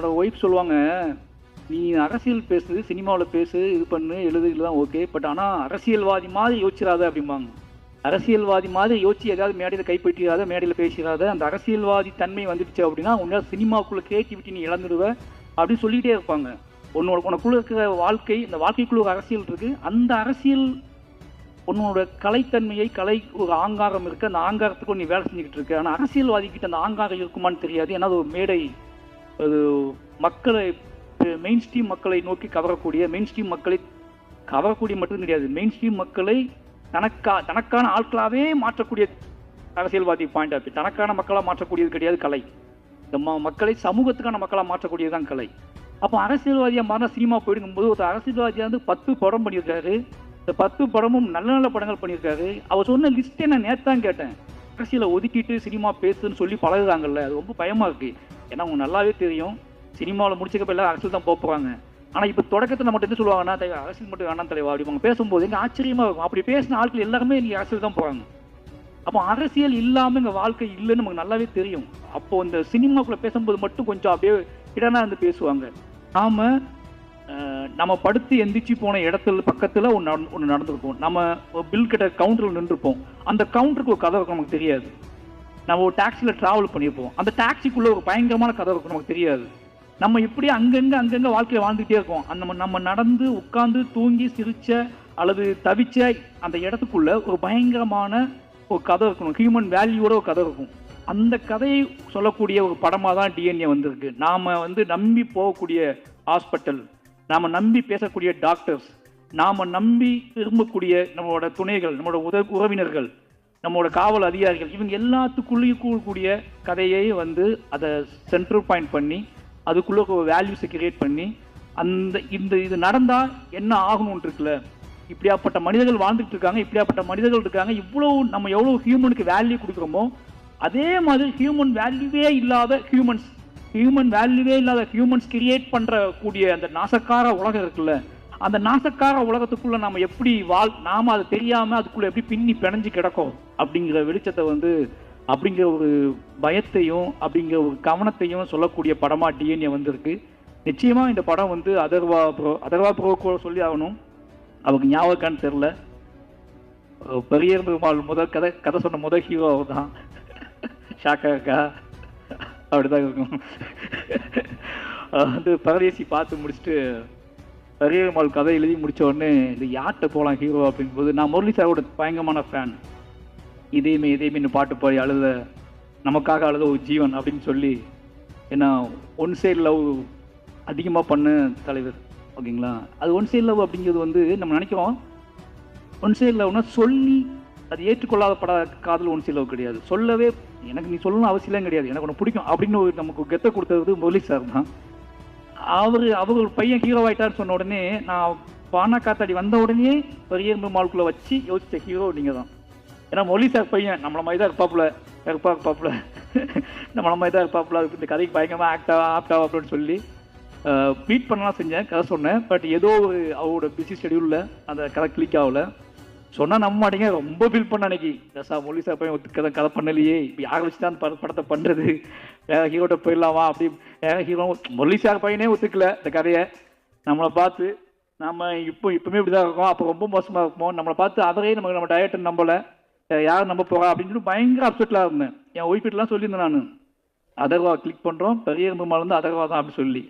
என்னோட ஒய்ஃப் சொல்லுவாங்க நீ அரசியல் பேசு சினிமாவில் பேசு இது பண்ணு எழுது தான் ஓகே பட் ஆனால் அரசியல்வாதி மாதிரி யோசிச்சிடாத அப்படிம்பாங்க. அரசியல்வாதி மாதிரி யோசிச்சு ஏதாவது மேடையில் கைப்பற்றிடாத மேடையில் பேசிடாத அந்த அரசியல்வாதி தன்மை வந்துடுச்சு அப்படின்னா உன்னால் சினிமாக்குள்ள கிரியேட்டிவிட்டி நீ இழந்துடுவ அப்படின்னு சொல்லிகிட்டே இருப்பாங்க. உன்னோட உனக்குள்ள இருக்கிற வாழ்க்கை இந்த வாழ்க்கைக்குள்ள ஒரு அரசியல் இருக்குது அந்த அரசியல் உன்னோட கலைத்தன்மையை கலை ஒரு ஆங்காரம் இருக்குது அந்த ஆங்காரத்துக்கு நீ வேலை செஞ்சுக்கிட்டு இருக்கு. ஆனால் அரசியல்வாதிக்கிட்ட அந்த ஆங்காரம் இருக்குமான்னு தெரியாது. ஏன்னா அது ஒரு மேடை. அது மக்களை மெயின் ஸ்ட்ரீம் மக்களை நோக்கி கவரக்கூடிய மெயின் ஸ்ட்ரீம் மக்களை கவரக்கூடிய மட்டும் கிடையாது. மெயின் ஸ்ட்ரீம் மக்களை தனக்கா தனக்கான ஆட்களாகவே மாற்றக்கூடிய அரசியல்வாதி பாயிண்ட் ஆஃப் தனக்கான மக்களாக மாற்றக்கூடியது கிடையாது கலை. இந்த ம மக்களை சமூகத்துக்கான மக்களாக மாற்றக்கூடியது தான் கலை. அப்போ அரசியல்வாதியாக மாறினா சினிமா போயிடுங்கும்போது ஒரு அரசியல்வாதியாக வந்து பத்து படம் பண்ணியிருக்காரு. இந்த பத்து படமும் நல்ல நல்ல படங்கள் பண்ணியிருக்காரு. அவர் சொன்ன லிஸ்ட்டே நான் நேத்தான் கேட்டேன். அரசியலை ஒதுக்கிட்டு சினிமா பேசுன்னு சொல்லி பழகுறாங்கல்ல. அது ரொம்ப பயமாக இருக்குது ஏன்னா அவங்க நல்லாவே தெரியும். சினிமாவில் முடிச்சக்கப்ப எல்லாம் அரசியல் தான் போக போகிறாங்க ஆனால் இப்போ தொடக்கத்தில் நம்ம என்ன சொல்லுவாங்கன்னா அரசியல் மட்டும் வேணாம் தலைவா அவங்க பேசும்போது இங்கே ஆச்சரியமா இருக்கும். அப்படி பேசின ஆட்கள் எல்லாருமே இங்கே அரசியல் தான் போகிறாங்க அப்போ அரசியல் இல்லாமல் இங்கே வாழ்க்கை இல்லைன்னு நமக்கு நல்லாவே தெரியும். அப்போது இந்த சினிமாக்குள்ளே பேசும்போது மட்டும் கொஞ்சம் அப்படியே இடனா இருந்து பேசுவாங்க. நாம் நம்ம படுத்து எந்திரிச்சு போன இடத்துல பக்கத்தில் ஒன்று ஒன்று நடந்திருப்போம் நம்ம பில் கிட்ட கவுண்டரில் நின்றுருப்போம். அந்த கவுண்டருக்கு ஒரு கதை நமக்கு தெரியாது. நம்ம ஒரு டாக்ஸியில் ட்ராவல் பண்ணியிருப்போம். அந்த டாக்ஸிக்குள்ளே ஒரு பயங்கரமான கதை இருக்கும் நமக்கு தெரியாது. நம்ம இப்படி அங்கங்கே அங்கங்கே வாழ்க்கையை வாழ்ந்துகிட்டே இருக்கோம். அந்த நம்ம நம்ம நடந்து உட்காந்து தூங்கி சிரிச்ச அல்லது தவிச்ச அந்த இடத்துக்குள்ள ஒரு பயங்கரமான ஒரு கதை இருக்கணும். ஹியூமன் வேல்யூவோட ஒரு கதை இருக்கும். அந்த கதையை சொல்லக்கூடிய ஒரு படமாக தான் டிஎன்ஏ வந்திருக்கு. நாம் வந்து நம்பி போகக்கூடிய ஹாஸ்பிட்டல் நாம் நம்பி பேசக்கூடிய டாக்டர்ஸ் நாம் நம்பி விரும்பக்கூடிய நம்மளோட துணைகள் நம்மளோட உத உறவினர்கள் நம்மளோட காவல் அதிகாரிகள் இவங்க எல்லாத்துக்குள்ளேயும் கூடக்கூடிய கதையை வந்து அதை சென்ட்ரல் பாயிண்ட் பண்ணி அதுக்குள்ளே வேல்யூஸை கிரியேட் பண்ணி அந்த இந்த இது நடந்தால் என்ன ஆகணும்னு இருக்குல்ல? இப்படியாப்பட்ட மனிதர்கள் வாழ்ந்துட்டு இருக்காங்க இப்படியாப்பட்ட மனிதர்கள் இருக்காங்க இவ்வளோ நம்ம எவ்வளோ ஹியூமனுக்கு வேல்யூ கொடுக்குறோமோ அதே மாதிரி ஹியூமன் வேல்யூவே இல்லாத ஹியூமன்ஸ் ஹியூமன் வேல்யூவே இல்லாத ஹியூமன்ஸ் கிரியேட் பண்ணுற கூடிய அந்த நாசக்கார உலகம் இருக்குல்ல? அந்த நாசக்கார உலகத்துக்குள்ள நாம எப்படி வாழ் நாம அது தெரியாம அதுக்குள்ள எப்படி பின்னி பிணைஞ்சு கிடக்கும்? அப்படிங்கிற வெளிச்சத்தை வந்து அப்படிங்கிற ஒரு பயத்தையும் அப்படிங்கிற ஒரு கவனத்தையும் சொல்லக்கூடிய படமா டிஎன்ஏ வந்திருக்கு. நிச்சயமா இந்த படம் வந்து அதர்வா ப்ரோ அதர்வா ப்ரோ சொல்லி ஆகணும். அவங்க ஞாபகம்னு தெரில பெரிய பெருமாள் முதல் கதை கதை சொன்ன முதல் ஹீரோ அவர் தான் ஷாக்கா இருக்கா? அப்படிதான் இருக்கும். வந்து பரதேசி பார்த்து முடிச்சுட்டு பெரிய கதை எழுதி முடித்த உடனே இது யார்கிட்ட போகலாம் ஹீரோ அப்படிங்கும்போது நான் முரளி சாரோட பயங்கரமான ஃபேன் இதேமே இதேமே பாட்டு பாடி அழுத நமக்காக அழுத ஒரு ஜீவன் அப்படின்னு சொல்லி ஏன்னா ஒன் சைடு லவ் அதிகமாக பண்ண தலைவர் ஓகேங்களா? அது ஒன் சைடு லவ் அப்படிங்கிறது வந்து நம்ம நினைக்கிறோம் ஒன் சைடு லவ்னா சொல்லி அது ஏற்றுக்கொள்ளாத பட காதல் ஒன் சைடு லவ் கிடையாது. சொல்லவே எனக்கு நீ சொல்லணும் அவசியம் கிடையாது. எனக்கு ஒன்று பிடிக்கும் அப்படின்னு ஒரு நமக்கு கெத்த கொடுத்தது முரளி சார் தான். அவர் அவர் ஒரு பையன் ஹீரோ ஆயிட்டார்னு சொன்ன உடனே நான் பானா காத்தாடி வந்த உடனே பெரிய மாலுக்குள்ள வச்சு யோசிச்ச ஹீரோ நீங்கள் தான் ஏன்னா மொழி சார் பையன் நம்மள மாதிரி தான் இருப்பாப்புல இருப்பா இருப்பாப்புல. நம்மள மாதிரி தான் இருப்பாப்புல இந்த கதைக்கு பயங்கரமாக ஆக்டா ஆப்டாவா அப்படின்னு சொல்லி மீட் பண்ணலாம் செஞ்சேன் கதை சொன்னேன். பட் ஏதோ ஒரு அவரோட பிஸி ஷெடியூலில் அந்த கதை கிளிக் ஆகல. சொன்னால் நம்ப மாட்டேங்க ரொம்ப ஃபீல் பண்ண அன்னைக்கு. தசா மொழி சார் பையன் ஒத்து கதை கதை பண்ணலையே இப்போ யாரை வச்சு தான் படத்தை பண்ணுறது ஹீரோட்ட போயிடலாமா அப்படி. வேற ஹீரோ மொழி சார் பையனே ஒத்துக்கல இந்த கதையை. நம்மளை பார்த்து நம்ம இப்போ இப்பவுமே இப்படி தான் இருக்கோம். அப்போ ரொம்ப மோசமாக இருப்போம் நம்மளை பார்த்து அவரே நமக்கு நம்ம டயட்டை நம்பலை. யார் நம்ப போகிறா அப்படின்னு சொல்லி பயங்கர அப்செட்டில் இருந்தேன். என் ஒய்ஃபிட்லாம் சொல்லியிருந்தேன் நான். அதர்வா கிளிக் பண்ணுறோம் பெரிய பெருமாள் வந்து அதர்வா தான் அப்படி சொல்லி.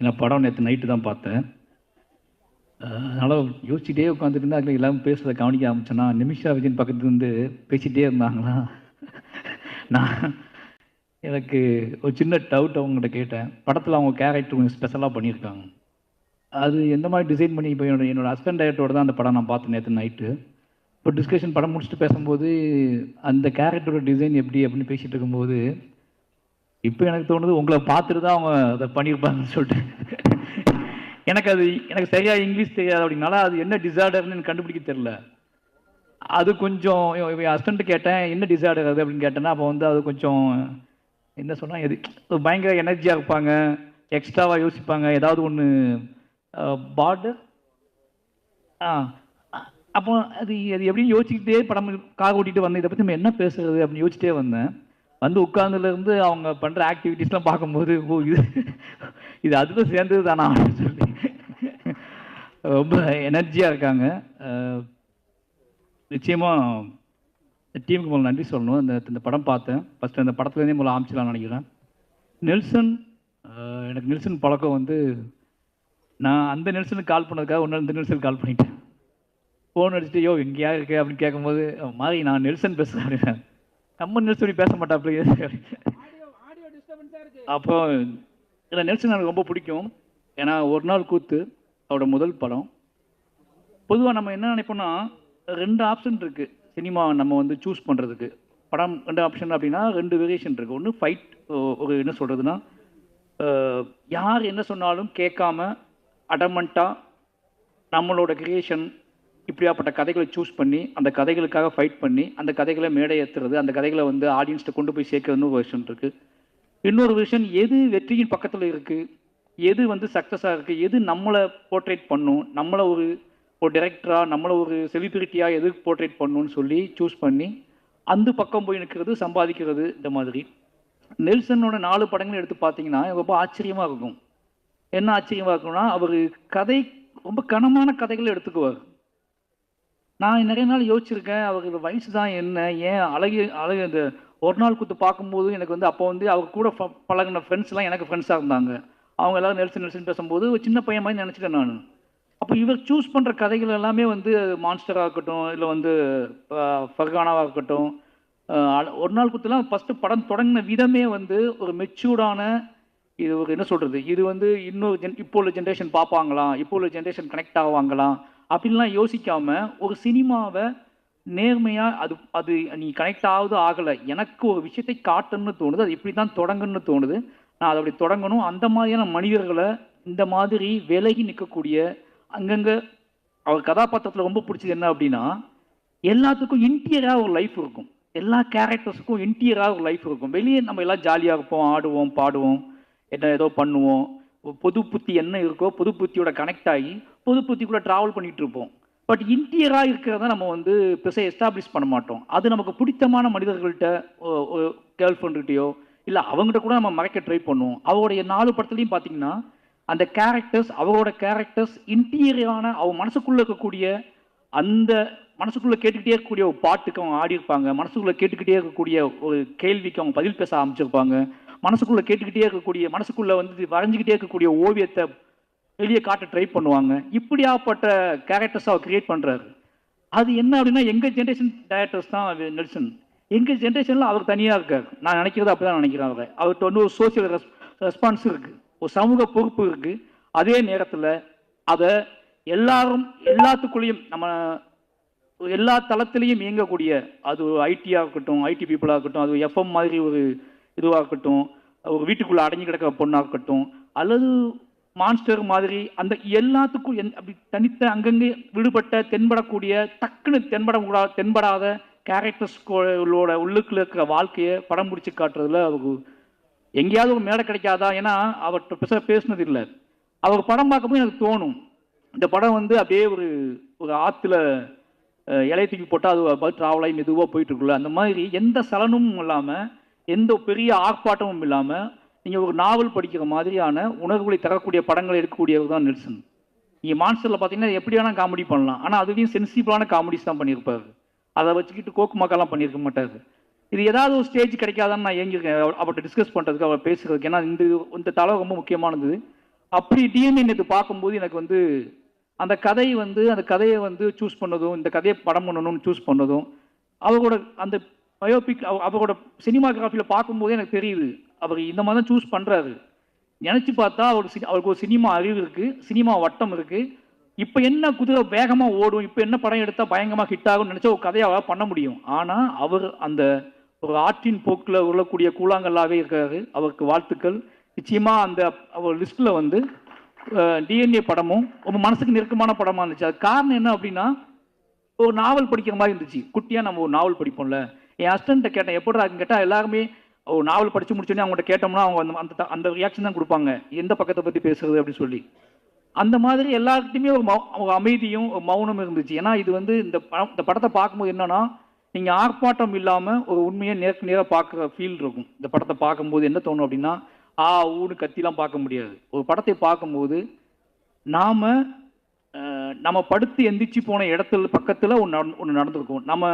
நான் படம் நேற்று நைட்டு தான் பார்த்தேன். அதனால் யோசிச்சுட்டே உட்காந்துட்டு இருந்தால் அதில் எல்லாமே பேசுறதை கவனிக்க ஆரம்பிச்சேன்னா நிமிஷா விஜயன் பக்கத்துல இருந்து இருந்தாங்களா? நான் எனக்கு ஒரு சின்ன டவுட் அவங்ககிட்ட கேட்டேன். படத்தில் அவங்க கேரக்டர் கொஞ்சம் ஸ்பெஷலாக பண்ணியிருக்காங்க. அது எந்த மாதிரி டிசைன் பண்ணி இப்போ என்னோட என்னோட ஹஸ்பண்ட் டேரக்டரோட தான் அந்த படம் நான் பார்த்தேன் நேற்று நைட்டு இப்போ டிஸ்கஷன் படம் முடிச்சுட்டு பேசும்போது அந்த கேரக்டரோட டிசைன் எப்படி அப்படின்னு பேசிகிட்டு இருக்கும்போது இப்போ எனக்கு தோணுது உங்களை பார்த்துட்டு தான் அவங்க அதை பண்ணியிருப்பாங்கன்னு சொல்லிட்டு. எனக்கு அது எனக்கு சரியா இங்கிலீஷ் தெரியாது அப்படின்னால அது என்ன டிசார்டர்னு எனக்கு கண்டுபிடிக்க தெரில அது கொஞ்சம் ஹஸ்பண்ட் கேட்டேன் என்ன டிசார்டர் அது அப்படின்னு கேட்டேன்னா அப்போ வந்து அது கொஞ்சம் என்ன சொன்னால் எது பயங்கர எனர்ஜியாக இருப்பாங்க எக்ஸ்ட்ராவாக யோசிப்பாங்க ஏதாவது ஒன்று பார்டர் ஆ அப்போ அது அது எப்படின்னு யோசிச்சுக்கிட்டே படம் கார் ஓட்டிகிட்டு வந்தேன் இதை பற்றி நம்ம என்ன பேசுறது அப்படின்னு யோசிச்சிட்டே வந்தேன். வந்து உட்கார்ந்துலேருந்து அவங்க பண்ணுற ஆக்டிவிட்டீஸ்லாம் பார்க்கும்போது ஓ இது இது அதுதான் சேர்ந்தது தானா அப்படின்னு சொல்லி. ரொம்ப எனர்ஜியாக இருக்காங்க. அஹ், நிச்சயமா டீமுக்கு முதல்ல நன்றி சொல்லணும். இந்த இந்த படம் பார்த்தேன். ஃபஸ்ட்டு அந்த படத்துலேருந்தே முதல்ல ஆரம்பிச்சலாம்னு நினைக்கிறேன். நெல்சன் எனக்கு நெல்சன் பழக்கம் வந்து நான் அந்த நெல்சனுக்கு கால் பண்ணதுக்காக ஒன்று இந்த நெல்சனுக்கு கால் பண்ணிட்டேன். ஃபோன் அடிச்சுட்டு யோ எங்கேயா இருக்கு? அப்படின்னு கேட்கும்போது மாதிரி நான் நெல்சன் பேசுகிறேன். நம்ம நெல்சன் பேச மாட்டாப்லையே அப்போ நெல்சன் எனக்கு ரொம்ப பிடிக்கும். ஏன்னா ஒரு நாள் கூத்து. அவரோட முதல் படம். பொதுவாக நம்ம என்ன நினைப்போம்னா ரெண்டு ஆப்ஷன் இருக்குது சினிமா நம்ம வந்து சூஸ் பண்ணுறதுக்கு படம் ரெண்டு ஆப்ஷன் அப்படின்னா ரெண்டு வேரியேஷன் இருக்குது ஒன்று ஃபைட் ஒரு என்ன சொல்கிறதுனா யார் என்ன சொன்னாலும் கேட்காம அடமெண்ட்டாக நம்மளோட கிரியேஷன் இப்படியாப்பட்ட கதைகளை சூஸ் பண்ணி அந்த கதைகளுக்காக ஃபைட் பண்ணி அந்த கதைகளை மேடை ஏற்றுறது அந்த கதைகளை வந்து ஆடியன்ஸ்கிட்ட கொண்டு போய் சேர்க்கறதுன்னு ஒரு விஷன் இருக்குது இன்னொரு விஷன் எது வெற்றியின் பக்கத்தில் இருக்குது எது வந்து சக்ஸஸாக இருக்குது எது நம்மளை போர்ட்ரேட் பண்ணும்? நம்மளை ஒரு ஒரு டைரக்டராக நம்மளை ஒரு செலிபிரிட்டியாக எது போர்ட்ரேட் பண்ணணும்னு சொல்லி சூஸ் பண்ணி அந்த பக்கம் போய் நிற்கிறது சம்பாதிக்கிறது இந்த மாதிரி. நெல்சனோட நாலு படங்கள் எடுத்து பார்த்தீங்கன்னா ரொம்ப ஆச்சரியமாக இருக்கும். என்ன ஆச்சரியமாக இருக்கும்னா அவர் கதை ரொம்ப கனமான கதைகளை எடுத்துக்குவார். நான் நிறைய நாள் யோசிச்சிருக்கேன் அவருக்கு வயசு தான் என்ன ஏன் அழகு அழகு இந்த ஒரு நாள் குத்து பார்க்கும்போது எனக்கு வந்து அப்போ வந்து அவர் கூட பழகின ஃப்ரெண்ட்ஸ்லாம் எனக்கு ஃப்ரெண்ட்ஸாக இருந்தாங்க. அவங்க எல்லாரும் நெல்சன் நெல்சன் பேசும்போது ஒரு சின்ன பையன் மாதிரி நினச்சிட்டேன் நான். அப்போ இவர் சூஸ் பண்ணுற கதைகள் எல்லாமே வந்து மான்ஸ்டராக இருக்கட்டும் இல்லை வந்து ஃபர்கானாவாக இருக்கட்டும் ஒரு நாள் குத்துலாம் ஃபஸ்ட்டு படம் தொடங்கின விதமே வந்து ஒரு மெச்சூர்டான இது ஒரு என்ன சொல்கிறது இது வந்து இன்னொரு ஜென் இப்போ உள்ள ஜென்ரேஷன் பார்ப்பாங்களா? இப்போ உள்ள ஜென்ரேஷன் கனெக்ட் ஆவாங்களாம் அப்படின்லாம் யோசிக்காமல் ஒரு சினிமாவை நேர்மையாக அது அது நீ கனெக்ட் ஆகுது ஆகலை. எனக்கு ஒரு விஷயத்தை காட்டணும்னு தோணுது அது இப்படி தான் தொடங்குன்னு தோணுது. நான் அதை அப்படி தொடங்கணும். அந்த மாதிரியான மனிதர்களை இந்த மாதிரி விலகி நிற்கக்கூடிய அங்கங்கே அவர் கதாபாத்திரத்தில் ரொம்ப பிடிச்சது என்ன அப்படின்னா எல்லாத்துக்கும் இன்டீரியராக ஒரு லைஃப் இருக்கும். எல்லா கேரக்டர்ஸுக்கும் இன்டீரியராக ஒரு லைஃப் இருக்கும். வெளியே நம்ம எல்லாம் ஜாலியாக இருப்போம் ஆடுவோம் பாடுவோம் என்ன ஏதோ பண்ணுவோம். பொது புத்தி என்ன இருக்கோ பொது புத்தியோட கனெக்ட் ஆகி பொது புத்திக்குள்ளே ட்ராவல் பண்ணிகிட்டு இருப்போம். பட் இன்டீரியராக இருக்கிறத நம்ம வந்து பெருசாக எஸ்டாப்ளிஷ் பண்ண மாட்டோம். அது நமக்கு பிடித்தமான மனிதர்கள்ட்ட கேர்ள் ஃப்ரெண்ட்கிட்டயோ இல்லை அவங்ககிட்ட கூட நம்ம மறைக்க ட்ரை பண்ணுவோம். அவருடைய நாலு படத்துலையும் பார்த்தீங்கன்னா அந்த கேரக்டர்ஸ் அவரோட கேரக்டர்ஸ் இன்டீரியரான அவ மனசுக்குள்ளே இருக்கக்கூடிய அந்த மனசுக்குள்ளே கேட்டுக்கிட்டே இருக்கக்கூடிய ஒரு பாட்டுக்கு அவங்க ஆடியிருப்பாங்க. மனசுக்குள்ளே கேட்டுக்கிட்டே இருக்கக்கூடிய ஒரு கேள்விக்கு அவங்க பதில் பேச ஆரம்பிச்சிருப்பாங்க. மனசுக்குள்ளே கேட்டுக்கிட்டே இருக்கக்கூடிய மனசுக்குள்ளே வந்து வரைஞ்சிக்கிட்டே இருக்கக்கூடிய ஓவியத்தை வெளியே காட்ட ட்ரை பண்ணுவாங்க. இப்படியாப்பட்ட கேரக்டர்ஸ் அவர் கிரியேட் பண்ணுறாரு அது என்ன அப்படின்னா எங்கள் ஜென்ரேஷன் டேரக்டர்ஸ் தான் நெல்சன். எங்கள் ஜென்ரேஷனில் அவர் தனியாக இருக்கார். நான் நினைக்கிறது அப்படி தான் நினைக்கிறேன் அவரை. அவர்கிட்ட வந்து ஒரு சோசியல் ரெஸ் ரெஸ்பான்ஸ் இருக்குது ஒரு சமூக பொறுப்பு இருக்குது அதே நேரத்தில் அதை எல்லாரும் எல்லாத்துக்குள்ளேயும் நம்ம எல்லா தளத்திலையும் இயங்கக்கூடிய அது ஒரு ஐடியாக இருக்கட்டும் ஐடி பீப்புளாக இருக்கட்டும் அது எஃப்எம் மாதிரி ஒரு இதுவாக இருக்கட்டும் ஒரு வீட்டுக்குள்ளே அடைஞ்சு கிடக்கிற பொண்ணாக இருக்கட்டும் அல்லது மான்ஸ்டர் மாதிரி அந்த எல்லாத்துக்கும் எந் அப்படி தனித்த அங்கங்கே விடுபட்ட தென்படக்கூடிய டக்குன்னு தென்படக்கூடா தென்படாத கேரக்டர்ஸ்களோட உள்ளுக்குள்ள இருக்கிற வாழ்க்கையை படம் பிடிச்சி காட்டுறதுல அவருக்கு எங்கேயாவது ஒரு மேடை கிடைக்காதா? ஏன்னா அவர்கிட்ட பேச பேசினது இல்லை. அவர் படம் பார்க்கும்போது எனக்கு தோணும். இந்த படம் வந்து அப்படியே ஒரு ஒரு ஆற்றுல இலைய தூக்கி போட்டால் அது ட்ராவலாகி மெதுவாக போயிட்டுருக்குல்ல. அந்த மாதிரி எந்த சலனமும் இல்லாமல் எந்த பெரிய ஆர்ப்பாட்டமும் இல்லாமல் நீங்கள் ஒரு நாவல் படிக்கிற மாதிரியான உணர்வுகளை தரக்கூடிய படங்களை எடுக்கக்கூடியவர் தான் நெல்சன். நீங்கள் மான்ஸ்டரில் பார்த்தீங்கன்னா எப்படி வேணால் காமெடி பண்ணலாம். ஆனால் அதுலேயும் சென்சிபிளான காமெடிஸ் தான் பண்ணியிருப்பார். அதை வச்சுக்கிட்டு கோக்கு மக்காலாம் பண்ணியிருக்க மாட்டார். இது ஏதாவது ஒரு ஸ்டேஜ் கிடைக்காதான்னு நான் ஏங்கியிருக்கேன். அவர்கிட்ட டிஸ்கஸ் பண்ணுறதுக்கு அவர் பேசுகிறதுக்கு ஏன்னா இந்த இந்த தலை ரொம்ப முக்கியமானது. அப்படி டிஎன்ஏ நேற்று பார்க்கும்போது எனக்கு வந்து அந்த கதை வந்து அந்த கதையை வந்து சூஸ் பண்ணதும் இந்த கதையை படம் பண்ணணும்னு சூஸ் பண்ணதும் அவரோட அந்த பயோபிக் அவரோட சினிமாகிராஃபியில் பார்க்கும்போதே எனக்கு தெரியுது. அவர் இந்த மாதிரி தான் சூஸ் பண்ணுறாரு நினச்சி பார்த்தா அவருக்கு அவருக்கு ஒரு சினிமா அறிவு இருக்குது சினிமா வட்டம் இருக்குது இப்போ என்ன குதிரை வேகமாக ஓடும்? இப்போ என்ன படம் எடுத்தால் பயங்கரமாக ஹிட் ஆகும்னு நினச்சா ஒரு கதையை அவரால் பண்ண முடியும். ஆனால் அவர் அந்த ஒரு ஆற்றின் போக்கில் உருளக்கூடிய கூழாங்கல்லாகவே இருக்காரு. அவருக்கு வாழ்த்துக்கள். நிச்சயமாக அந்த அவர் லிஸ்ட்டில் வந்து டிஎன்ஏ படமும் ரொம்ப மனசுக்கு நெருக்கமான படமாக இருந்துச்சு. அது காரணம் என்ன அப்படின்னா ஒரு நாவல் படிக்கிற மாதிரி இருந்துச்சு. குட்டியாக நம்ம ஒரு நாவல் படிப்போம்ல. என் ஹஸ்பண்ட்டை கேட்டேன் எப்படி இருக்குன்னு கேட்டால் எல்லாருமே ஒரு நாவல் படித்து முடிச்சோடனே அவங்கள்ட்ட கேட்டோம்னா அவங்க அந்த அந்த அந்த ரியாக்ஷன் தான் கொடுப்பாங்க. எந்த பக்கத்தை பற்றி பேசுறது? அப்படின்னு சொல்லி. அந்த மாதிரி எல்லாருக்கிட்டையுமே ஒரு மௌ ஒரு அமைதியும் ஒரு மௌனம் இருந்துச்சு. ஏன்னா இது வந்து இந்த படம் இந்த படத்தை பார்க்கும்போது என்னன்னா நீங்கள் ஆர்ப்பாட்டம் இல்லாமல் ஒரு உண்மையை நேருக்கு நேராக பார்க்குற ஃபீல் இருக்கும். இந்த படத்தை பார்க்கும்போது என்ன தோணும் அப்படின்னா ஆ ஊடு கத்திலாம் பார்க்க முடியாது. ஒரு படத்தை பார்க்கும்போது நாம் நம்ம படுத்து எந்திரிச்சு போன இடத்துல பக்கத்தில் ஒன்று ஒன்று நடந்திருக்கும். நம்ம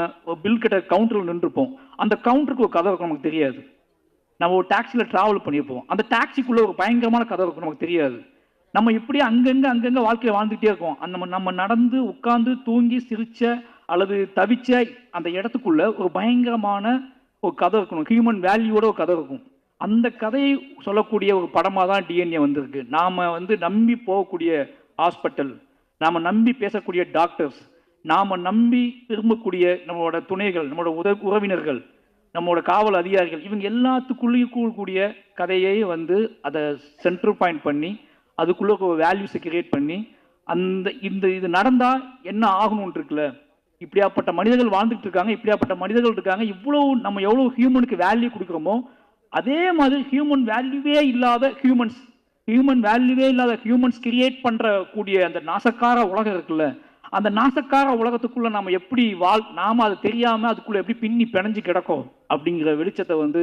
பில் கிட்ட கவுண்டரில் நின்றுருப்போம் அந்த கவுண்டருக்கு ஒரு கதை இருக்கும் நமக்கு தெரியாது. நம்ம ஒரு டாக்ஸியில் ட்ராவல் பண்ணியிருப்போம். அந்த டாக்ஸிக்குள்ளே ஒரு பயங்கரமான கதை இருக்கும் நமக்கு தெரியாது. நம்ம இப்படி அங்கங்கே அங்கங்கே வாழ்க்கையை வாழ்ந்துகிட்டே இருக்கோம். அந்த நம்ம- நம்ம நடந்து உட்கார்ந்து தூங்கி சிரிச்ச அல்லது தவிச்ச அந்த இடத்துக்குள்ள ஒரு பயங்கரமான ஒரு கதை இருக்கணும். ஹியூமன் வேல்யூவோட ஒரு கதை இருக்கும். அந்த கதையை சொல்லக்கூடிய ஒரு படமாக தான் டிஎன்ஏ வந்திருக்கு. நாம் வந்து நம்பி போகக்கூடிய ஹாஸ்பிட்டல் நாம் நம்பி பேசக்கூடிய டாக்டர்ஸ் நாம் நம்பி விரும்பக்கூடிய நம்மளோட துணைகள் நம்மளோட உத உறவினர்கள் நம்மளோட காவல் அதிகாரிகள் இவங்க எல்லாத்துக்குள்ளேயும் கூடக்கூடிய கதையை வந்து அதை சென்டர் பாயிண்ட் பண்ணி அதுக்குள்ளே வேல்யூஸை கிரியேட் பண்ணி அந்த இந்த இது நடந்தால் என்ன ஆகணும்னு இருக்குல்ல? இப்படியாப்பட்ட மனிதர்கள் வாழ்ந்துட்டு இருக்காங்க இப்படியாப்பட்ட மனிதர்கள் இருக்காங்க இவ்வளோ நம்ம எவ்வளோ ஹியூமனுக்கு வேல்யூ கொடுக்குறோமோ அதே மாதிரி ஹியூமன் வேல்யூவே இல்லாத ஹியூமன்ஸ் ஹியூமன் வேல்யூவே இல்லாத ஹியூமன்ஸ் கிரியேட் பண்ணுற கூடிய அந்த நாசக்கார உலகம் இருக்குல்ல அந்த நாசக்கார உலகத்துக்குள்ளே நம்ம எப்படி வாழ் நாம் அது தெரியாமல் அதுக்குள்ளே எப்படி பின்னி பிணைஞ்சு கிடக்கும் அப்படிங்கிற வெளிச்சத்தை வந்து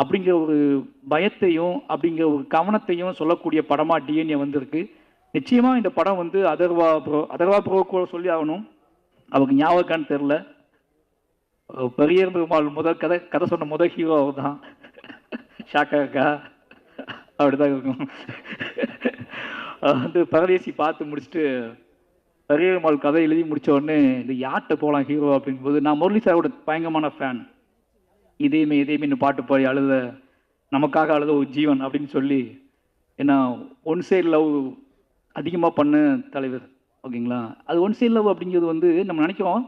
அப்படிங்கிற ஒரு பயத்தையும் அப்படிங்கிற ஒரு கவனத்தையும் சொல்லக்கூடிய படமாக டிஎன்ஏ வந்திருக்கு. நிச்சயமாக இந்த படம் வந்து அதர்வா ப்ரோ அதர்வா ப்ரோ கூட சொல்லி ஆகணும். அவருக்கு ஞாபகம் தெரில பெரிய பெருமாள் முதல் கதை கதை சொன்ன முதல் ஹீரோ அவர் தான் ஷாக்கா இருக்கா? அப்படிதான் இருக்கும். வந்து பரதேசி பார்த்து முடிச்சுட்டு பெரிய பெருமாள் கதை எழுதி முடித்த உடனே இந்த யார்கிட்ட போகலாம் ஹீரோ அப்படிங்கும்போது நான் முரளி சாரோட பயங்கரமான ஃபேன் இதையுமே இதையுமே பாட்டு பாடி அழுத நமக்காக அழுத ஒரு ஜீவன் அப்படின்னு சொல்லி ஏன்னா ஒன் சைடு லவ் அதிகமாக பண்ண தலைவர் ஓகேங்களா? அது ஒன் சைடு லவ் அப்படிங்கிறது வந்து நம்ம நினைக்கிறோம்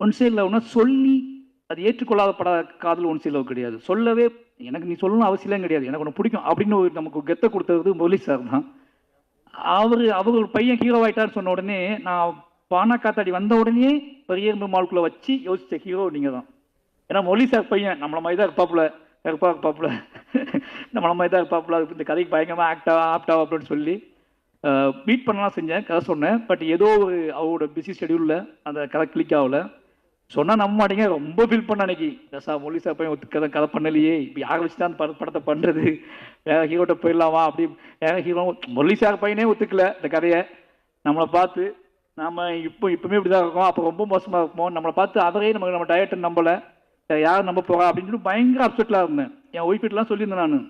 ஒன் சைடு லவ்னா சொல்லி அது ஏற்றுக்கொள்ளாத பட காதல் ஒன் சைடு லவ் கிடையாது. சொல்லவே எனக்கு நீ சொல்லணும் அவசியம் கிடையாது. எனக்கு ஒன்று பிடிக்கும் அப்படின்னு ஒரு நமக்கு கெத்த கொடுத்தது முரளி சார் தான். அவர் அவர் ஒரு பையன் ஹீரோ ஆகிட்டார்னு சொன்ன உடனே நான் பானா காத்தாடி வந்த உடனே பெரிய மால்குள்ளே வச்சு யோசித்த ஹீரோ நீங்கள் தான் ஏன்னா மொழி சார் பையன் நம்மள மாதிரி தான் இருப்பாப்புல இருப்பா இருப்பாப்புல. நம்மள மாதிரி தான் இருப்பாப்புல. இந்த கதைக்கு பயங்கரமாக ஆக்டா ஆப்டா அப்படின்னு சொல்லி மீட் பண்ணலாம் செஞ்சேன் கதை சொன்னேன். பட் ஏதோ ஒரு அவரோட பிஸி ஷெடியூலில் அந்த கதை கிளிக் ஆகல. சொன்னால் நம்ப மாட்டேங்க ரொம்ப ஃபீல் பண்ண அன்னைக்கு. தசா மொழி சார் பையன் ஒத்து கதை கதை பண்ணலையே. இப்போ யாரை வச்சு தான் பட படத்தை பண்ணுறது வேற ஹீரோட்ட போயிடலாமா? அப்படி வேற ஹீரோ மொழி சார் பையனே ஒத்துக்கல இந்த கதையை. நம்மளை பார்த்து நம்ம இப்போ இப்பவுமே இப்படி தான் இருக்கோம். அப்போ ரொம்ப மோசமாக இருப்போம் நம்மளை பார்த்து அவரே நமக்கு நம்ம டயட்டை நம்பலை. யார் நம்ப போறா? அப்படின்னு சொல்லி பயங்கர அப்செட்டில் இருந்தேன். என் ஒய்ஃப் சொல்லியிருந்தேன் நான்.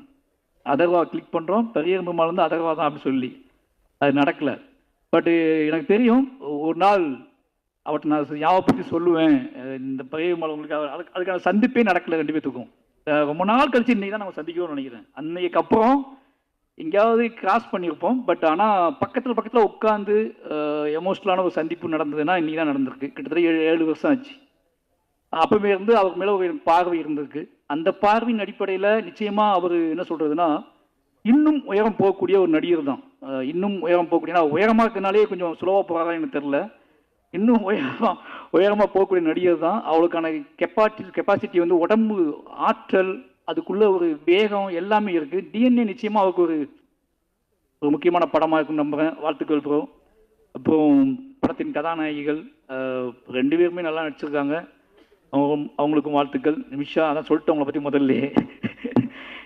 அதர்வா கிளிக் பண்ணுறோம் பெரிய பெருமாள் வந்து அதர்வா தான் அப்படின்னு சொல்லி. அது நடக்கலை. பட்டு எனக்கு தெரியும் ஒரு நாள் அவர்கிட்ட நான் ஞாபகப்படுத்தி சொல்லுவேன். இந்த பெரிய பெருமாள் உங்களுக்கு அதுக்கு அதுக்கான சந்திப்பே நடக்கலை ரெண்டு பேத்துக்கும். ரொம்ப நாள் கழிச்சு இன்னைக்கு தான் நம்ம சந்திக்கணும்னு நினைக்கிறேன். அன்னைக்கு அப்புறம் எங்கேயாவது கிராஸ் பண்ணியிருப்போம். பட் ஆனால் பக்கத்தில் பக்கத்தில் உட்காந்து எமோஷ்னலான ஒரு சந்திப்பு நடந்ததுன்னா இன்றைக்கி தான் நடந்திருக்கு. கிட்டத்தட்ட ஏழு ஏழு வருஷம் ஆச்சு. அப்பவே இருந்து அவர் மேல ஒரு பார்வை இருந்திருக்கு. அந்த பார்வையின் அடிப்படையில நிச்சயமா அவர் என்ன சொல்றதுன்னா இன்னும் உயரம் போகக்கூடிய ஒரு நடிகர் தான். இன்னும் உயரம் போகக்கூடிய நான் உயரமா இருக்கனாலே கொஞ்சம் சுலபா போறாரா எனக்கு தெரியல. இன்னும் உயரம் உயரமா போகக்கூடிய நடிகர் தான். அவளுக்கான கெப்பாசி கெப்பாசிட்டி வந்து உடம்பு ஆற்றல் அதுக்குள்ள ஒரு வேகம் எல்லாமே இருக்கு. டிஎன்ஏ நிச்சயமா அவருக்கு ஒரு ஒரு முக்கியமான படமா இருக்குன்னு நம்புறேன். வாழ்த்துக்கள் ப்ரோ அப்புறம் படத்தின் கதாநாயகிகள் ரெண்டு பேருமே நல்லா நடிச்சிருக்காங்க. அவங்க அவங்களுக்கும் வாழ்த்துக்கள். நிமிஷா அதான் சொல்லிட்டு அவங்கள பற்றி முதல்ல.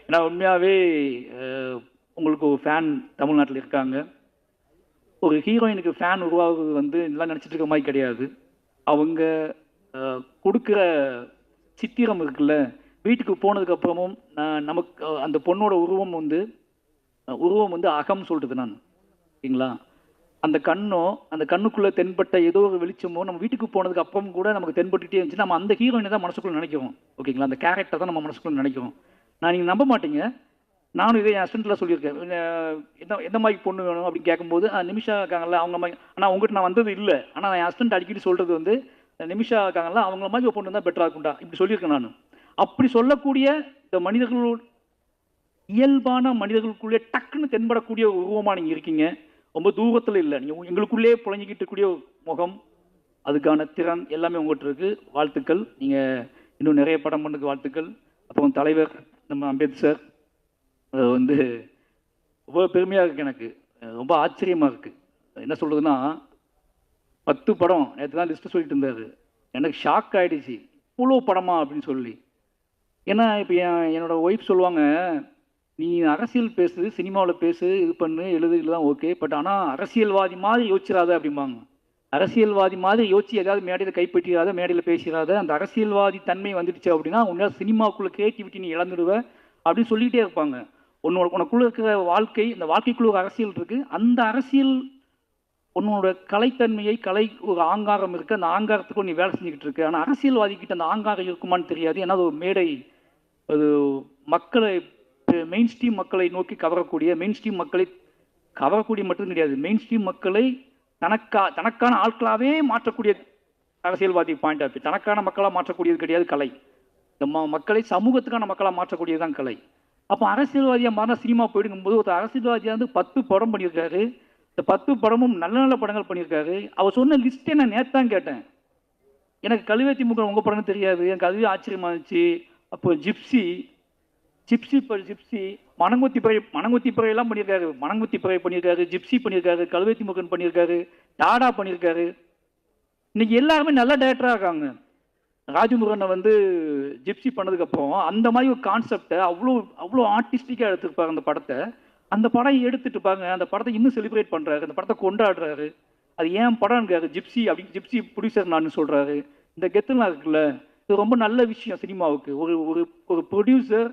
ஏன்னா உண்மையாகவே உங்களுக்கு ஒரு ஃபேன் தமிழ்நாட்டில் இருக்காங்க. ஒரு ஹீரோயினுக்கு ஃபேன் உருவாகுறது வந்து நல்லா நினச்சிட்டு இருக்க மாதிரி கிடையாது. அவங்க கொடுக்குற சித்திரம் இருக்குல்ல வீட்டுக்கு போனதுக்கப்புறமும் நான் நமக்கு அந்த பொண்ணோட உருவம் வந்து உருவம் வந்து அகம் சொல்றது நான். ஓகேங்களா அந்த கண்ணோ அந்த கண்ணுக்குள்ளே தென்பட்ட ஏதோ ஒரு வெளிச்சமோ நம்ம வீட்டுக்கு போனதுக்கு அப்புறம் கூட நமக்கு தென்பட்டுகிட்டே இருந்துச்சு நம்ம அந்த ஹீரோயினை தான் மனசுக்குள்ளே நினைக்கிறோம். ஓகேங்களா? அந்த கேரக்டர் தான் நம்ம மனசுக்குள்ளே நினைக்கிறோம். நான் நீங்கள் நம்ப மாட்டீங்க. நானும் இதே என் அசிஸ்டண்ட்ல சொல்லியிருக்கேன். என்ன- எந்த எந்த மாதிரி பொண்ணு வேணும்? அப்படின்னு கேட்கும்போது நிமிஷா இருக்காங்கல்ல அவங்க மாதிரி. ஆனால் உங்கள்கிட்ட நான் வந்தது இல்லை. ஆனால் நான் என் ஹஸ்பண்ட் அடிக்கடி சொல்கிறது வந்து நிமிஷா இருக்காங்கல்ல அவங்கள மாதிரி ஒரு பொண்ணு தான் பெட்டராக இருக்கும்டா. இப்படி சொல்லியிருக்கேன் நான். அப்படி சொல்லக்கூடிய இந்த மனிதர்களோட இயல்பான மனிதர்களுக்குள்ளே டக்குன்னு தென்படக்கூடிய ஒரு உருவமாக நீங்கள் இருக்கீங்க. ரொம்ப தூரத்தில் இல்லை. நீங்கள் எங்களுக்குள்ளே புழங்கிக்கிட்டு இருக்கக்கூடிய முகம் அதுக்கான திறன் எல்லாமே உங்கள்கிட்ட இருக்கு. வாழ்த்துக்கள். நீங்கள் இன்னும் நிறைய படம் பண்ணுறதுக்கு வாழ்த்துக்கள். அப்புறம் தலைவர் நம்ம அம்பேத்கர் சார் அது வந்து ரொம்ப பெருமையாக இருக்குது எனக்கு. ரொம்ப ஆச்சரியமாக இருக்குது என்ன சொல்கிறதுன்னா பத்து படம் நேற்று தான் லிஸ்ட்டு சொல்லிட்டு இருந்தார். எனக்கு ஷாக் ஆகிடுச்சு இவ்வளோ படமா அப்படின்னு சொல்லி. ஏன்னா இப்போ என் என்னோட ஒய்ஃப் சொல்லுவாங்க நீ அரசியல் பேசு சினிமாவில் பேசு இது பண்ணு எழுது தான் ஓகே பட் ஆனால் அரசியல்வாதி மாதிரி யோசிச்சிடாத அப்படிம்பாங்க. அரசியல்வாதி மாதிரி யோசிச்சு ஏதாவது மேடையில் கைப்பற்றிடாத மேடையில் பேசிடாத அந்த அரசியல்வாதி தன்மை வந்துடுச்சு அப்படின்னா உன்னால் சினிமாக்குள்ளே கிரியேட்டிவிட்டி நீ இழந்துடுவ அப்படின்னு சொல்லிகிட்டே இருப்பாங்க. உன்னோட உனக்குள்ள இருக்கிற வாழ்க்கை இந்த வாழ்க்கைக்குள்ள ஒரு அரசியல் இருக்குது அந்த அரசியல் உன்னோட கலைத்தன்மையை கலை ஒரு ஆங்காரம் இருக்குது அந்த ஆங்காரத்துக்கு நீ வேலை செஞ்சுக்கிட்டு இருக்கு. ஆனால் அரசியல்வாதிக்கிட்ட அந்த ஆங்காரம் இருக்குமான்னு தெரியாது. ஏன்னா அது ஒரு மேடை அது மக்களை மெயின் ஸ்ட்ரீம் மக்களை நோக்கி கவரக்கூடிய மெயின் ஸ்ட்ரீம் மக்களை கவரக்கூடிய மட்டும் கிடையாது. மெயின் ஸ்ட்ரீம் மக்களை தனக்கா தனக்கான ஆட்களாகவே மாற்றக்கூடிய அரசியல்வாதி பாயிண்ட் ஆஃப் தனக்கான மக்களாக மாற்றக்கூடியது கிடையாது கலை. இந்த மக்களை சமூகத்துக்கான மக்களாக மாற்றக்கூடியது தான் கலை. அப்போ அரசியல்வாதியாக மாறினா சினிமா போயிடுங்கும்போது ஒரு அரசியல்வாதியாக வந்து பத்து படம் பண்ணியிருக்காரு. இந்த பத்து படமும் நல்ல நல்ல படங்கள் பண்ணியிருக்காரு. அவர் சொன்ன லிஸ்ட்டே நான் நேற்று தான் கேட்டேன். எனக்கு கழுவேத்தி முகம் உங்கள் படம்னு தெரியாது. எனக்கு அதுவே ஆச்சரியமா இருந்துச்சு அப்போ ஜிப்சி ஜிப்சி ப ஜிப்சி மணங்குத்தி பறை மணங்குத்தி பறையெல்லாம் பண்ணியிருக்காரு மணங்குத்தி பறை பண்ணியிருக்காரு ஜிப்சி பண்ணியிருக்காரு கழுவேத்தி முகன் பண்ணியிருக்காரு டாடா பண்ணியிருக்காரு இன்னைக்கு எல்லாருமே நல்ல டேரக்டராக இருக்காங்க. ராஜமுருகனை வந்து ஜிப்சி பண்ணதுக்கப்புறம் அந்த மாதிரி ஒரு கான்செப்டை அவ்வளோ அவ்வளோ ஆர்டிஸ்டிக்காக எடுத்துருப்பாங்க அந்த படத்தை. அந்த படம் எடுத்துட்டு பாருங்க அந்த படத்தை இன்னும் செலிப்ரேட் பண்ணுறாரு அந்த படத்தை கொண்டாடுறாரு. அது ஏன் படம்ங்காரு ஜிப்சி அப்படி ஜிப்சி ப்ரொடியூசர் நான் சொல்கிறாரு இந்த கெத்துலாம் இருக்குல்ல இது ரொம்ப நல்ல விஷயம் சினிமாவுக்கு. ஒரு ஒரு ஒரு ப்ரொடியூசர்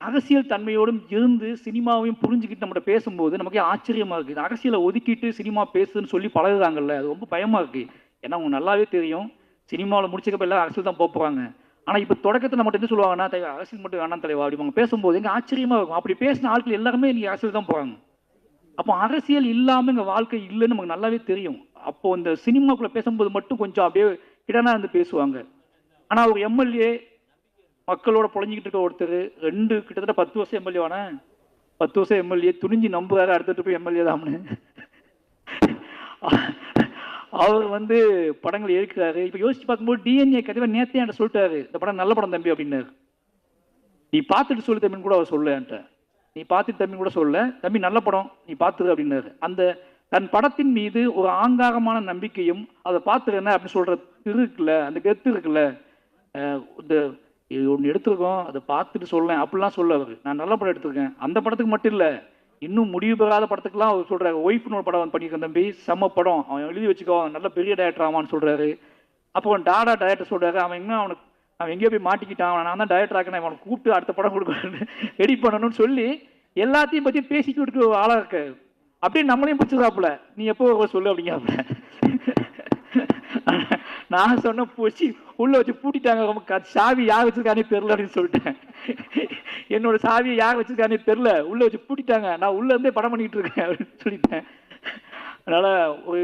அரசியல் தன்மையோடும் இருந்து சினிமாவையும் புரிஞ்சுக்கிட்டு நம்மகிட்ட பேசும்போது நமக்கே ஆச்சரியமாக இருக்குது அரசியலை ஒதுக்கிட்டு சினிமா பேசுன்னு சொல்லி பழகுறாங்கல்ல அது ரொம்ப பயமாக இருக்குது ஏன்னா அவங்க நல்லாவே தெரியும். சினிமாவில் முடிச்சக்கப்ப எல்லாம் அரசியல் தான் போகிறாங்க ஆனால் இப்போ தொடக்கத்தில் நம்மகிட்ட என்ன சொல்லுவாங்கன்னா தலைவா அரசியல் மட்டும் வேணாம் தலைவா அப்படிங்க பேசும்போது எங்கள் ஆச்சரியமாக இருக்கும். அப்படி பேசின ஆட்கள் எல்லாருமே நீங்க அரசியல் தான் போகிறாங்க அப்போ அரசியல் இல்லாமல் எங்கள் வாழ்க்கை இல்லைன்னு நமக்கு நல்லாவே தெரியும். அப்போது இந்த சினிமாக்குள்ளே பேசும்போது மட்டும் கொஞ்சம் அப்படியே கிடனாக இருந்து பேசுவாங்க. ஆனால் ஒரு எம்எல்ஏ மக்களோட பொழஞ்சிக்கிட்டு இருக்க ஒருத்தர் ரெண்டு கிட்டத்தட்ட பத்து வருஷம் எம்எல்ஏ வானே. பத்து வருஷம் எம்எல்ஏ துணிஞ்சு நம்புறாரு அடுத்த போய் எம்எல்ஏ தாம்னு. அவர் வந்து படங்கள் எடுக்கிறாரு இப்போ யோசிச்சு பார்க்கும்போது டிஎன்ஏ கதைவை நேத்தே என்கிட்ட சொல்லிட்டாரு. இந்த படம் நல்ல படம் தம்பி அப்படின்னாரு. நீ பார்த்துட்டு சொல்லு தம்பின்னு கூட அவர் சொல்ல என்கிட்ட. நீ பார்த்துட்டு தம்பி கூட சொல்ல தம்பி நல்ல படம் நீ பார்த்துரு அப்படின்னாரு. அந்த தன் படத்தின் மீது ஒரு ஆங்காரமான நம்பிக்கையும் அதை பார்த்துரு அப்படின்னு சொல்ற இருக்குல்ல அந்த கெத்து இருக்குல்ல இந்த இது ஒன்று எடுத்திருக்கோம் அதை பார்த்துட்டு சொல்லேன் அப்படிலாம் சொல்ல அவர். நான் நல்ல படம் எடுத்திருக்கேன். அந்த படத்துக்கு மட்டும் இல்லை இன்னும் முடிவு பெறாத படத்துக்குலாம் அவர் சொல்றாரு. ஒய்ஃப்னு ஒரு படம் பண்ணியிருக்கேன் தம்பி. செம்ம படம். அவன் எழுதி வச்சுக்கோ அவன் நல்ல பெரிய டேரக்டர் ஆவான்னு சொல்கிறாரு அப்போ அவன் டாடா டேரக்டர் சொல்கிறாரு அவன் இன்னும் அவனுக்கு அவன் எங்கேயோ போய் மாட்டிக்கிட்டான். நான் தான் டேரக்டர் ஆக்கினேன் அவனை கூப்பிட்டு அடுத்த படம் கொடுக்கணும்னு எடிட் பண்ணணும்னு சொல்லி எல்லாத்தையும் பற்றி பேசிக்கிட்டு இருக்க ஆளாக ஆளா அப்படியே நம்மளையும் பிடிச்சதாப்புல நீ எப்போ சொல்லு அப்படிங்காப்புல நான் சொன்ன பூச்சி உள்ளே வச்சு பூட்டிட்டாங்க. ரொம்ப சாவி யார் வச்சிருக்கானே தெரில அப்படின்னு சொல்லிட்டேன். என்னோட சாவியை யார் வச்சிருக்கானே தெரில உள்ளே வச்சு பூட்டிட்டாங்க. நான் உள்ளேருந்தே படம் பண்ணிட்டு இருக்கேன் அப்படின்னு சொல்லிட்டேன். அதனால் ஒரு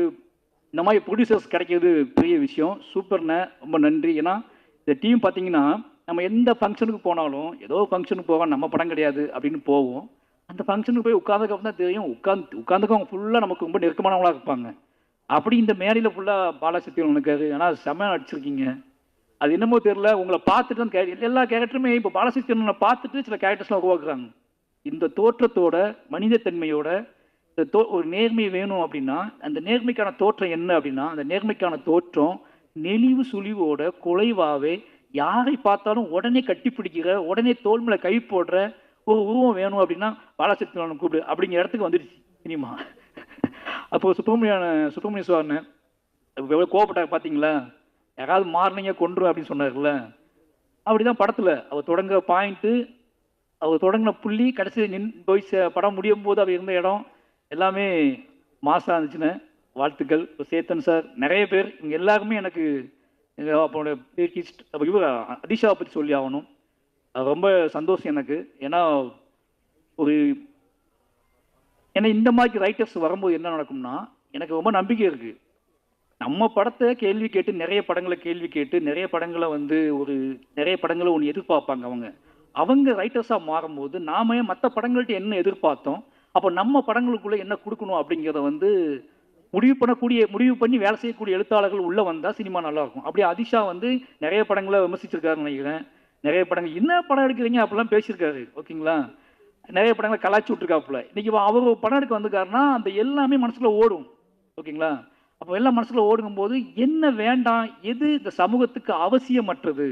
இந்த மாதிரி ப்ரொடியூசர்ஸ் கிடைக்கிறது பெரிய விஷயம். சூப்பர்ண்ணே ரொம்ப நன்றி. ஏன்னா இந்த டீம் பார்த்தீங்கன்னா நம்ம எந்த ஃபங்க்ஷனுக்கு போனாலும் ஏதோ ஃபங்க்ஷனுக்கு போவோம் நம்ம படம் கிடையாது அப்படின்னு போவோம். அந்த ஃபங்க்ஷனுக்கு போய் உட்காந்துக்கப்புறம் தான் தெரியும். உட்காந்து உட்காந்துக்கவங்க ஃபுல்லாக நமக்கு ரொம்ப நெருக்கமானவங்களா இருப்பாங்க. அப்படி இந்த மேடையில் ஃபுல்லாக பாலாசக்தி உனக்கு ஏன்னா செம அடிச்சிருக்கீங்க அது என்னமோ தெரியல. உங்களை பார்த்துட்டு தான் கே- எல்லா கேரக்டருமே இப்போ பாலசக்திவனை பார்த்துட்டு சில கேரக்டர்ஸ்லாம் உருவாக்குறாங்க. இந்த தோற்றத்தோட மனிதத்தன்மையோட இந்த தோ ஒரு நேர்மை வேணும் அப்படின்னா அந்த நேர்மைக்கான தோற்றம் என்ன அப்படின்னா அந்த நேர்மைக்கான தோற்றம் நெளிவு சுழிவோட குலைவாகவே யாரை பார்த்தாலும் உடனே கட்டிப்பிடிக்கிற உடனே தோல்மையில் கை போடுற ஒரு உருவம் வேணும் அப்படின்னா பாலசக்தி கூப்பிடு. அப்படிங்கிற இடத்துக்கு வந்துடுச்சு சினிமா. அப்போ சுப்பிரமணியான சுப்பிரமணிய சுவாமி எவ்வளோ கோவப்பட்டாங்க பார்த்தீங்களா யாராவது மாறினீங்க கொன்று அப்படின்னு சொன்னார்ல அப்படி தான் படத்தில் அவர் தொடங்க பாயிண்ட்டு அவர் தொடங்கின புள்ளி கடைசி நின் போய் சே- படம் முடியும் போது அவர் இருந்த இடம் எல்லாமே மாசாக இருந்துச்சுன்னு வாழ்த்துக்கள். இப்போ சேத்தன் சார் நிறைய பேர் இங்கே எல்லாருமே எனக்கு எங்க அப்போட இவர் அதிஷாவை பற்றி சொல்லி ஆகணும். அது ரொம்ப சந்தோஷம் எனக்கு. ஏன்னா ஒரு ஏன்னா இந்த மாதிரி ரைட்டர்ஸ் வரும்போது என்ன நடக்கும்னா எனக்கு ரொம்ப நம்பிக்கை இருக்கு. நம்ம படத்தை கேள்வி கேட்டு நிறைய படங்களை கேள்வி கேட்டு நிறைய படங்களை வந்து ஒரு நிறைய படங்களை ஒன்று எதிர்பார்ப்பாங்க அவங்க. அவங்க ரைட்டர்ஸாக மாறும்போது நாம மற்ற படங்கள்கிட்ட என்ன எதிர்பார்த்தோம்? அப்போ நம்ம படங்களுக்குள்ளே என்ன கொடுக்கணும் அப்படிங்கிறத வந்து முடிவு பண்ணக்கூடிய முடிவு பண்ணி வேலை செய்யக்கூடிய எழுத்தாளர்கள் உள்ளே வந்தால் சினிமா நல்லாயிருக்கும் அப்படியே அதிஷா வந்து நிறைய படங்களை விமர்சிச்சிருக்காருன்னு நினைக்கிறேன். நிறைய படங்கள் என்ன படம் எடுக்கிறீங்க? அப்படிலாம் பேசியிருக்காரு. ஓகேங்களா? நிறைய படங்களை கலாச்சி விட்டுருக்காப்புல. இன்னைக்கு அவர் ஒரு படம் எடுக்க வந்திருக்காருன்னா அந்த எல்லாமே மனசில் ஓடும். ஓகேங்களா? அப்போ எல்லாம் மனசுல ஓடுங்கும்போது என்ன வேண்டாம் எது இந்த சமூகத்துக்கு அவசியமற்றது?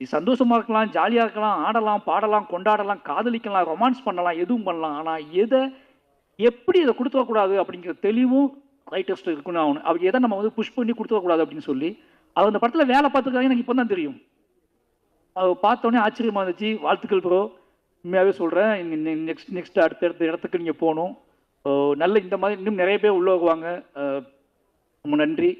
இது சந்தோஷமாக இருக்கலாம் ஜாலியாக இருக்கலாம் ஆடலாம் பாடலாம் கொண்டாடலாம் காதலிக்கலாம் ரொமான்ஸ் பண்ணலாம் எதுவும் பண்ணலாம். ஆனால் எதை எப்படி இதை கொடுத்துடக்கூடாது அப்படிங்கிற தெளிவும் ரைட்டஸ்ட் இருக்குன்னு ஆகணும் அவர் எதை நம்ம வந்து புஷ் பண்ணி கொடுத்துடக்கூடாது அப்படின்னு சொல்லி அது அந்த படத்தில் வேலை பார்த்துருக்காங்க எனக்கு இப்போ தான் தெரியும். அவர் பார்த்தோன்னே ஆச்சரியமா இருந்துச்சு. வாழ்த்துக்கள் ப்ரோ உண்மையாகவே சொல்கிறேன் நெக்ஸ்ட் நெக்ஸ்ட் அடுத்தடுத்த இடத்துக்கு நீங்கள் போகணும். நல்ல இந்த மாதிரி இன்னும் நிறைய பேர் உள்ள வருவாங்க. ரொம்ப நன்றி.